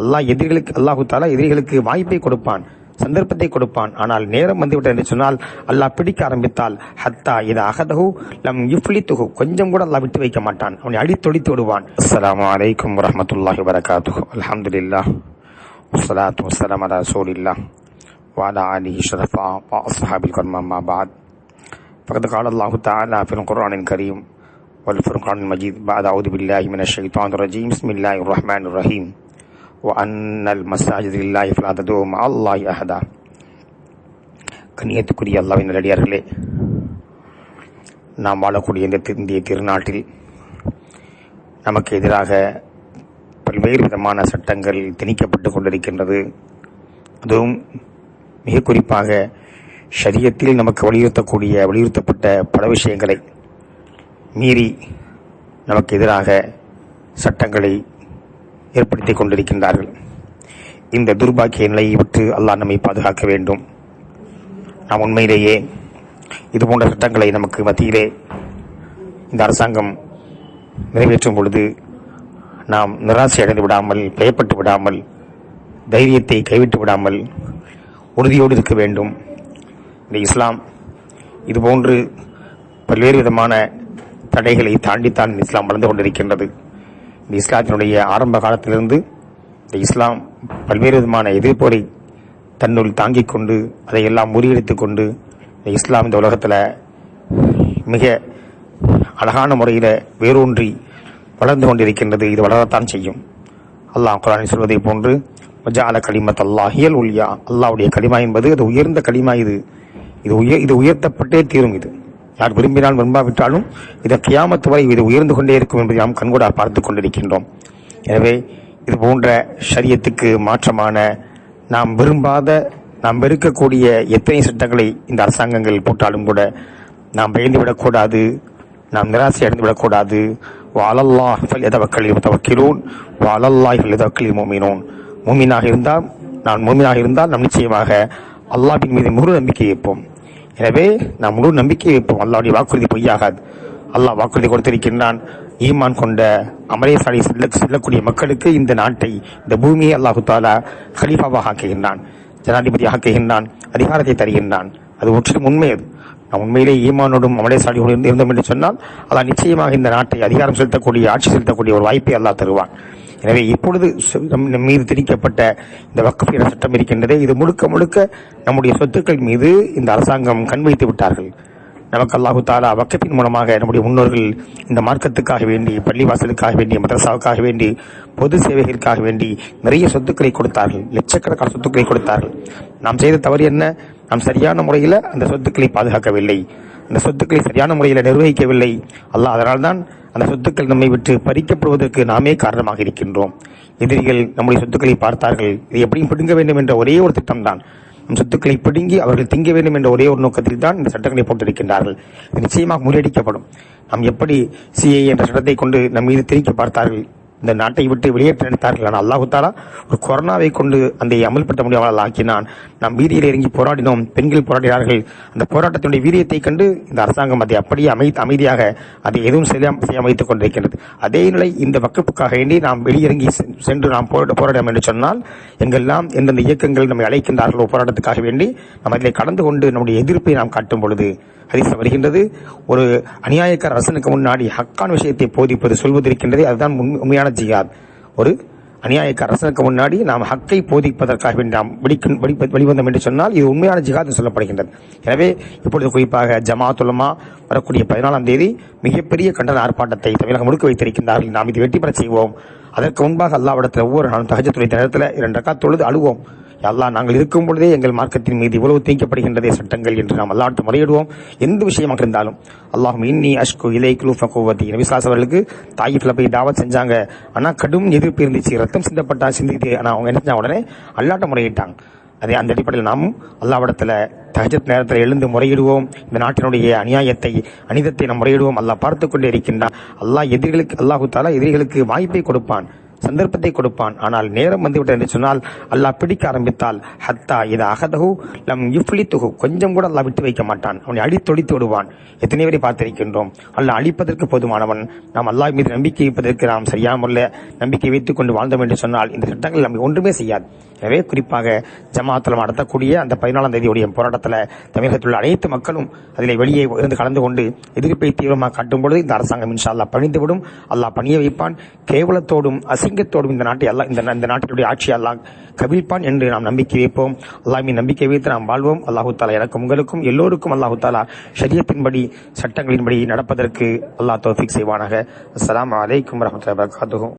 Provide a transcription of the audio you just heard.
அல்லாஹ் எதிரிகளுக்கு அல்லாஹு தாலா எதிரிகளுக்கு வாய்ப்பை கொடுப்பான் சந்தர்ப்பத்தை கொடுப்பான் ஆனால் நேரம் வந்துவிட்டது என்று சொன்னால் அல்லாஹ் பிடிக்க ஆரம்பித்தால் ஹத்தா இது அகதகு லம் யுஃப்லித்துகு கொஞ்சம் கூட அல்லாஹ் விட்டு வைக்க மாட்டான் அவனை அடித்தொடித்து விடுவான் அஸ்ஸலாமு அலைக்கும் வரஹ்மத்துல்லாஹி வரகாத்துஹு அல்ஹம்துலில்லாஹ் والصلاة والسلام على رسول الله وعلى آله الشرفاء وأصحاب الكرام أما بعد فقد قال الله تعالى في القرآن الكريم والفرقان المجيد بعد أعوذ بالله من الشيطان الرجيم بسم الله الرحمن الرحيم அன்னல் மசாஜ் மசாஜித் இல்லாஹி ஃபிலாததும் அல்லாஹி அஹதா கண்ணியத்துக்குரிய அல்லாவின் நல்லடியார்களே நாம் வாழக்கூடிய இந்த இந்திய திருநாட்டில் நமக்கு எதிராக பல்வேறு விதமான சட்டங்கள் திணிக்கப்பட்டு கொண்டிருக்கின்றது. அதுவும் மிக குறிப்பாக சரியத்தில் நமக்கு வலியுறுத்தக்கூடிய வலியுறுத்தப்பட்ட பல விஷயங்களை மீறி நமக்கு எதிராக சட்டங்களை ஏற்படுத்தி கொண்டிருக்கின்றார்கள். இந்த துர்பாக்கிய நிலையை விட்டு அல்லாஹ் நம்மை பாதுகாக்க வேண்டும். நாம் உண்மையிலேயே இது போன்ற சட்டங்களை நமக்கு மத்தியிலே இந்த அரசாங்கம் நிறைவேற்றும் பொழுது நாம் நிராசை அடைந்து விடாமல் பயப்பட்டு விடாமல் தைரியத்தை கைவிட்டு விடாமல் உறுதியோடு இருக்க வேண்டும். இந்த இஸ்லாம் இதுபோன்று பல்வேறு விதமான தடைகளை தாண்டித்தான் இஸ்லாம் வளர்ந்து கொண்டிருக்கின்றது. இஸ்லாத்தினுடைய ஆரம்ப காலத்திலிருந்து இந்த இஸ்லாம் பல்வேறு விதமான எதிர்ப்போரை தன்னுள் தாங்கிக் கொண்டு அதையெல்லாம் முறியடித்துக் கொண்டு இந்த இஸ்லாம் இந்த உலகத்தில் மிக அழகான முறையில் வேரூன்றி வளர்ந்து கொண்டிருக்கின்றது. இது வளரத்தான் செய்யும். அல்லாஹ் குரானில் சொல்வதை போன்று வஜால கலிமத் அல்லாஹியல் உல்யா. அல்லாவுடைய களிமா என்பது அது உயர்ந்த களிமா இது. இது உயர் இது உயர்த்தப்பட்டே தீரும் இது. யார் விரும்பினால் விரும்பாவிட்டாலும் இது கியாமத்து வரை இது உயர்ந்து கொண்டே இருக்கும் என்பதை நாம் கண்கூடாக பார்த்து கொண்டிருக்கின்றோம். எனவே இது போன்ற சரியத்துக்கு மாற்றமான நாம் விரும்பாத நாம் வெறுக்கக்கூடிய எத்தனை சட்டங்களை இந்த அரசாங்கங்கள் போட்டாலும் கூட நாம் பயந்து விடக்கூடாது நாம் நிராசை அடைந்து விடக்கூடாது வாழல்லாஹ் எதவக்களில் தவக்கிலூன் வாழல்லாஹ் எதவக்களில் மோமினோன். மூமினாக இருந்தால் நான் மூமினாக இருந்தால் நாம் நிச்சயமாக அல்லாஹின் மீது முழு நம்பிக்கை வைப்போம் எனவே நாம் முழு நம்பிக்கை வைப்போம். அல்லாவுடைய வாக்குறுதி பொய்யாகாது. அல்லாஹ் வாக்குறுதி கொடுத்திருக்கின்றான். ஈமான் கொண்ட அமரேசாலை செல்ல செல்லக்கூடிய மக்களுக்கு இந்த நாட்டை இந்த பூமியை அல்லாஹு தாலா ஹலீஃபாவாக ஆக்குகின்றான். ஜனாதிபதி ஆக்குகின்றான். அதிகாரத்தை தருகின்றான். அது முற்றிலும் உண்மை அது. நாம் உண்மையிலே ஈமானோடும் அமலேசாலியோடும் இருந்தோம் என்று சொன்னால் அல்லாஹ் நிச்சயமாக இந்த நாட்டை அதிகாரம் செலுத்தக்கூடிய ஆட்சி செலுத்தக்கூடிய ஒரு வாய்ப்பை அல்லாஹ் தருவான். எனவே இப்பொழுது நம் மீது திணிக்கப்பட்ட இந்த வக்கஃப் சட்டம் இருக்கின்றதே இது முழுக்க முழுக்க நம்முடைய சொத்துக்கள் மீது இந்த அரசாங்கம் கண் வைத்து விட்டார்கள். நமக்கு அல்லாஹு தாலா வக்கப்பின் மூலமாக நம்முடைய முன்னோர்கள் இந்த மார்க்கத்துக்காக வேண்டி பள்ளிவாசலுக்காக வேண்டி மதரசாவுக்காக வேண்டி பொது சேவைகளுக்காக வேண்டி நிறைய சொத்துக்களை கொடுத்தார்கள். லட்சக்கணக்கான சொத்துக்களை கொடுத்தார்கள். நாம் செய்த தவறு என்ன? நாம் சரியான முறையில் அந்த சொத்துக்களை பாதுகாக்கவில்லை. அந்த சொத்துக்களை சரியான முறையில் நிர்வகிக்கவில்லை. அல்லாஹ் அதனால்தான் அந்த சொத்துக்கள் நம்மை விட்டு பறிக்கப்படுவதற்கு நாமே காரணமாக இருக்கின்றோம். எதிரிகள் நம்முடைய சொத்துக்களை பார்த்தார்கள். இதை எப்படியும் பிடுங்க வேண்டும் என்ற ஒரே ஒரு திட்டம்தான். நம் சொத்துக்களை பிடுங்கி அவர்கள் திங்க வேண்டும் என்ற ஒரே ஒரு நோக்கத்தில் தான் இந்த சட்டங்களை போட்டிருக்கின்றார்கள். நிச்சயமாக முறியடிக்கப்படும். நாம் எப்படி சிஏ என்ற சட்டத்தை கொண்டு நம் மீது திரிக்க பார்த்தார்கள்? இந்த நாட்டை விட்டு வெளியேற்ற நினைத்தார்கள் ஆனால் அல்லாஹுத்தாலா ஒரு கொரோனாவை கொண்டு அந்த அமல்படுத்த முடியாமல் ஆக்கினான். நாம் வீதியில் இறங்கி போராடினோம். பெண்கள் போராடினார்கள். அந்த போராட்டத்தினுடைய வீரியத்தை கண்டு இந்த அரசாங்கம் அதை அப்படியே அமை அமைதியாக அதை எதுவும் செய்யாம செய்யாம வைத்துக் கொண்டிருக்கிறது அதே நிலை இந்த வக்கப்புக்காக வேண்டி நாம் வெளியிறங்கி சென்று நாம் போராட போராடினோம் என்று சொன்னால் எங்கெல்லாம் எந்தெந்த இயக்கங்கள் நம்மை அழைக்கின்றார்களோ போராட்டத்துக்காக வேண்டி நாம் அதில் கலந்து கொண்டு நம்முடைய எதிர்ப்பை நாம் காட்டும் பொழுது ஹரிச வருகின்றது. ஒரு அநியாயக்கார அரசனுக்கு முன்னாடி ஹக்கான் விஷயத்தை போதிப்பது சொல்வதற்கின்றது அதுதான் உண்மையான சரியான ஜிஹாத். ஒரு அநியாயக்க அரசனுக்கு முன்னாடி நாம் ஹக்கை போதிப்பதற்காக நாம் வெடிக்க வெளிவந்தோம் என்று சொன்னால் இது உண்மையான ஜிகாத் சொல்லப்படுகின்றது. எனவே இப்பொழுது குறிப்பாக ஜமாத்துலமா வரக்கூடிய பதினாலாம் தேதி மிகப்பெரிய கண்டன ஆர்ப்பாட்டத்தை தமிழகம் முழுக்க வைத்திருக்கின்றார்கள். நாம் இது வெற்றி பெற செய்வோம். அதற்கு முன்பாக அல்லாவிடத்தில் ஒவ்வொரு நாளும் தகஜத்துறை நேரத்தில் இரண்டு ரக்கா தொழுது அழுவோம். அல்லாஹ் நாங்கள் இருக்கும் பொழுதே எங்கள் மார்க்கத்தின் மீது இவ்வளவு தீங்கப்படுகின்றதே சட்டங்கள் என்று நாம் அல்லாட்டு முறையிடுவோம். எந்த விஷயமாக இருந்தாலும். அல்லாஹும் இன்னி அஷ்கு இலை குலூஃபகோவதி நபிசாஸ் அவர்களுக்கு தாயிஃப்ல போய் தாவத் செஞ்சாங்க. ஆனால் கடும் எதிர்ப்பு இருந்துச்சு. ரத்தம் சிந்தப்பட்டா சிந்தித்து ஆனால் அவங்க என்ன செஞ்சாங்க? உடனே அல்லாட்ட முறையிட்டாங்க. அதே அந்த அடிப்படையில் நாமும் அல்லாவிடத்தில் தஹஜத் நேரத்தில் எழுந்து முறையிடுவோம். இந்த நாட்டினுடைய அநியாயத்தை அனிதத்தை நாம் முறையிடுவோம். அல்லாஹ் பார்த்து கொண்டே இருக்கின்றான். அல்லாஹ் எதிரிகளுக்கு அல்லாஹு தாலா எதிரிகளுக்கு வாய்ப்பை கொடுப்பான். சந்தர்ப்பத்தை கொடுப்பான். ஆனால் நேரம் வந்துவிட்டது என்று சொன்னால் அல்லாஹ் பிடிக்க ஆரம்பித்தால் ஹத்தா இது அகதகு லம் துகு கொஞ்சம் கூட அல்லாஹ் விட்டு வைக்க மாட்டான். அவனை அழித்தொழித்து விடுவான். எத்தனை பேரை பார்த்திருக்கின்றோம்? அல்லாஹ் அழிப்பதற்கு போதுமானவன். நாம் அல்லாஹ் மீது நம்பிக்கை வைப்பதற்கு நாம் சரியான முறையில் நம்பிக்கை வைத்துக் கொண்டு வாழ்ந்தோம் என்று சொன்னால் இந்த சட்டங்கள் நம்மை ஒன்றுமே செய்யாது. எனவே குறிப்பாக ஜமாத்தில் நடத்தக்கூடிய அந்த பதினாலாம் தேதியுடைய போராட்டத்தில் தமிழகத்தில் உள்ள அனைத்து மக்களும் அதில் வெளியே இருந்து கலந்து கொண்டு எதிர்ப்பை தீவிரமாக காட்டும் பொழுது இந்த அரசாங்கம் இன்ஷா அல்லாஹ் பணிந்துவிடும். அல்லாஹ் பணிய வைப்பான். கேவலத்தோடும் அசிங்கத்தோடும் இந்த நாட்டை அல்லா இந்த இந்த நாட்டினுடைய ஆட்சி அல்லாஹ் கவிழ்ப்பான் என்று நாம் நம்பிக்கை வைப்போம். அல்லாஹ் நம்பிக்கை வைத்து நாம் வாழ்வோம். அல்லாஹு தாலா எனக்கும் உங்களுக்கும் எல்லோருக்கும் அல்லாஹு தாலா ஷரியத்தின்படி சட்டங்களின்படி நடப்பதற்கு அல்லாஹ் தோஃபிக் செய்வானாக. அஸ்லாம் வலைக்கம் வரமத்துல வரகாத்துகும்